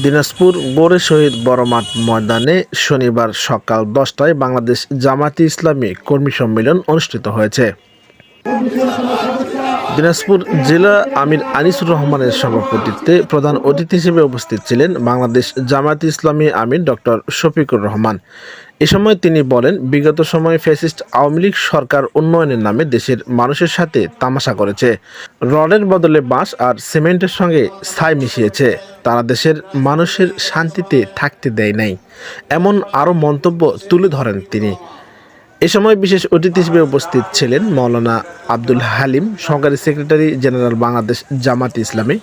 দিনাজপুর বোরে শহীদ বড় মাঠ ময়দানে শনিবার সকাল দশটায় বাংলাদেশ জামাতি ইসলামী কর্মী সম্মেলন অনুষ্ঠিত হয়েছে। দিনাজপুর জেলা আমির আনিসুর রহমানের সভাপতিত্বে প্রধান অতিথি হিসেবে উপস্থিত ছিলেন বাংলাদেশ জামায়াত ইসলামী আমির ডক্টর শফিকুর রহমান। এ সময় তিনি বলেন, বিগত সময়ে ফ্যাসিস্ট আওয়ামী লীগ সরকার উন্নয়নের নামে দেশের মানুষের সাথে তামাশা করেছে। রডের বদলে বাঁশ আর সিমেন্টের সঙ্গে ছাই মিশিয়েছে। তারা দেশের মানুষের শান্তিতে থাকতে দেয় নাই, এমন আরও মন্তব্য তুলে ধরেন তিনি। এ সময় বিশেষ অতিথি হিসেবে উপস্থিত ছিলেন মৌলানা আব্দুল হালিম, সহকারী সেক্রেটারি জেনারেল বাংলাদেশ জামাত ইসলামী,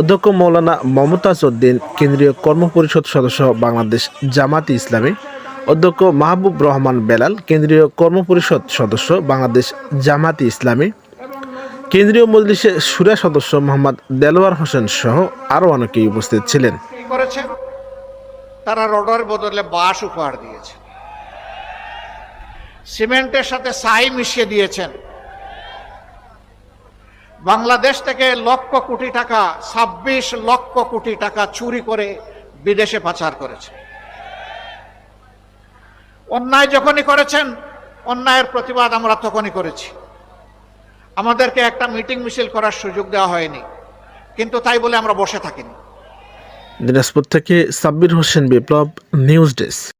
অধ্যক্ষ মৌলানা মমতাজ উদ্দিন, কেন্দ্রীয় কর্মপরিষদ সদস্য বাংলাদেশ জামাত ইসলামী, অধ্যক্ষ মাহবুব রহমান বেলাল, কেন্দ্রীয় কর্মপরিষদ সদস্য বাংলাদেশ জামাতি ইসলামী কেন্দ্রীয় মজলিসের সুরা সদস্য মোহাম্মদ দেলোয়ার হোসেন সহ আরও অনেকেই উপস্থিত ছিলেন। তারা রডের বদলে বাঁশ উপহার দিয়েছে। সিমেন্টের সাথে সাই মিশিয়ে দিয়েছেন। বাংলাদেশ থেকে লক্ষ কোটি টাকা, ছাব্বিশ লক্ষ কোটি টাকা চুরি করে বিদেশে পাচার করেছে। অন্যায় যখনই করেছেন, অন্যায়ের প্রতিবাদ আমরা তখনই করেছি। আমাদেরকে একটা মিটিং মিছিল করার সুযোগ দেওয়া হয়নি। কিন্তু তাই বলে আমরা বসে থাকিনি। দিনাজপুর থেকে সাব্বির হোসেন বিপ্লব, নিউজ ডেস্ক।